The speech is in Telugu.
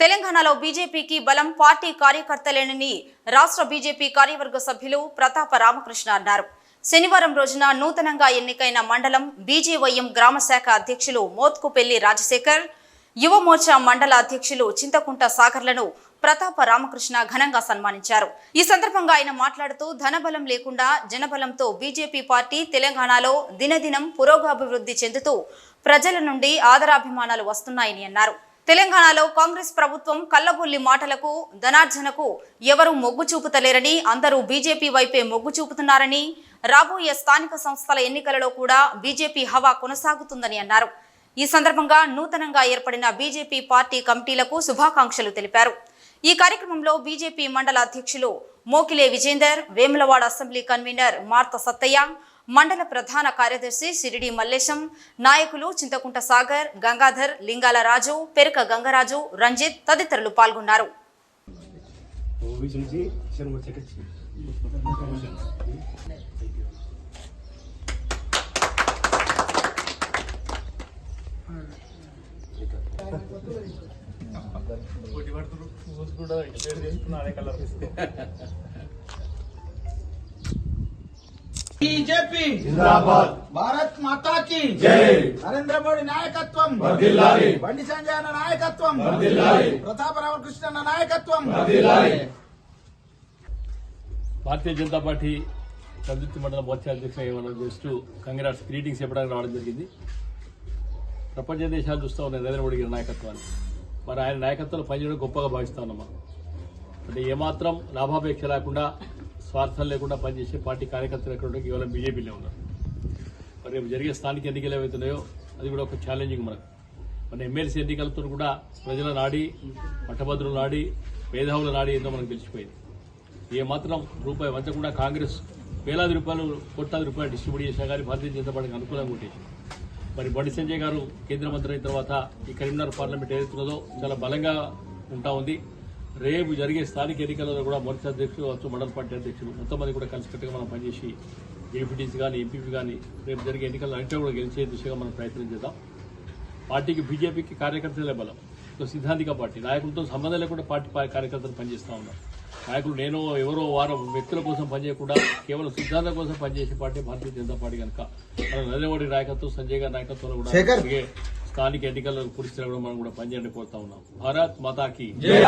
తెలంగాణలో బీజేపీకి బలం పార్టీ కార్యకర్తలేనని రాష్ట్ర బీజేపీ కార్యవర్గ సభ్యులు ప్రతాప రామకృష్ణ అన్నారు. శనివారం రోజున నూతనంగా ఎన్నికైన మండలం బీజేవైఎం గ్రామ శాఖ అధ్యక్షులు మోత్కుపెల్లి రాజశేఖర్ యువమోర్చా మండల అధ్యక్షులు చింతకుంట సాగర్లను ప్రతాప రామకృష్ణ ఘనంగా సన్మానించారు. ఈ సందర్భంగా ఆయన మాట్లాడుతూ ధనబలం లేకుండా జనబలంతో బీజేపీ పార్టీ తెలంగాణలో దినదినం పురోగాభివృద్ధి చెందుతూ ప్రజల నుండి ఆదరాభిమానాలు వస్తున్నాయని అన్నారు. తెలంగాణలో కాంగ్రెస్ ప్రభుత్వం కల్లబొల్లి మాటలకు ధనార్జనకు ఎవరూ మొగ్గు చూపుతలేరని అందరూ బీజేపీ వైపే మొగ్గు చూపుతున్నారని రాబోయే స్థానిక సంస్థల ఎన్నికలలో కూడా బీజేపీ హవా కొనసాగుతుందని అన్నారు. ఈ సందర్భంగా నూతనంగా ఏర్పడిన బీజేపీ పార్టీ కమిటీలకు శుభాకాంక్షలు తెలిపారు. ఈ కార్యక్రమంలో బీజేపీ మండల అధ్యక్షులు మోకిలే విజేందర్ వేములవాడ అసెంబ్లీ కన్వీనర్ మార్త సత్తయ్య మండల ప్రధాన కార్యదర్శి సిరిడి మల్లేశం నాయకులు చింతకుంట సాగర్ గంగాధర్ లింగాల రాజు పెరక గంగరాజు రంజిత్ తదితరులు పాల్గొన్నారు. మూవీస్ నుంచి బీజేపీ జిందాబాద్ భారత్ మాతా కి జై నరేంద్ర మోడీ నాయకత్వం వర్ధిల్లాలి బండి సంజయ్ అన్న నాయకత్వం వర్ధిల్లాలి ప్రతాప రామకృష్ణ అన్న నాయకత్వం వర్ధిల్లాలి భారతీయ జనతా పార్టీ సంయుక్త మండల మోర్చా అధ్యక్షులు ఇవ్వడం చేస్తూ కంగ్రాట్స్ గ్రీటింగ్స్ చెప్పడానికి రావడం జరిగింది. ప్రపంచ దేశాలు చూస్తూ ఉన్నాయి నరేంద్ర మోడీ గారి నాయకత్వాన్ని. మరి ఆయన నాయకత్వంలో పనిచేయడం గొప్పగా భావిస్తా ఉన్నాం మనం. అంటే ఏమాత్రం లాభాపేక్ష లేకుండా స్వార్థం లేకుండా పనిచేసే పార్టీ కార్యకర్తలు ఎక్కడ ఇవాళ బీజేపీలో ఉన్నారు. మరి రేపు జరిగే స్థానిక ఎన్నికలు ఏవైతున్నాయో అది కూడా ఒక ఛాలెంజింగ్ మనకు. మన ఎమ్మెల్సీ ఎన్నికలతో కూడా ప్రజల నాడి పట్టభద్రుల నాడి మేధావుల నాడి ఏందో మనకు తెలిసిపోయింది. ఏ మాత్రం రూపాయి వంచకుండా కాంగ్రెస్ వేలాది రూపాయలు కోట్లాది రూపాయలు డిస్ట్రిబ్యూట్ చేసినా కానీ భారతీయ జనతా పార్టీకి అనుకూలంగా ఉండేది. మరి బండి సంజయ్ గారు కేంద్ర మంత్రి అయిన తర్వాత ఈ కరీంనగర్ పార్లమెంట్ ఏదైతున్నదో చాలా బలంగా ఉంటా ఉంది. రేపు జరిగే స్థానిక ఎన్నికలలో కూడా మోర్చా అధ్యక్షులు వచ్చు మండల పార్టీ అధ్యక్షులు మొత్తం మంది కూడా కలిసికట్టుగా మనం పనిచేసి ఏపీటీసీ కానీ ఎంపీపీ కానీ రేపు జరిగే ఎన్నికల్లో అంటే కూడా గెలిచే దిశగా మనం ప్రయత్నం చేద్దాం. పార్టీకి బీజేపీకి కార్యకర్తలే బలం. ఒక సిద్ధాంతిక పార్టీ. నాయకులతో సంబంధం లేకుండా పార్టీ కార్యకర్తలు పనిచేస్తూ ఉన్నారు. నాయకులు నేను ఎవరో వారం వ్యక్తుల కోసం పనిచేయకుండా కేవలం సిద్ధాంతం కోసం పనిచేసే పార్టీ భారతీయ జనతా పార్టీ కనుక. మన నరేంద్ర మోడీ నాయకత్వం సంజయ్ గారి నాయకత్వంలో కూడా స్థానిక ఎన్నికల్లో పూర్తి కూడా మనం కూడా పనిచేయండి కోరుతా ఉన్నాం. భారత్ మాతాకి. జై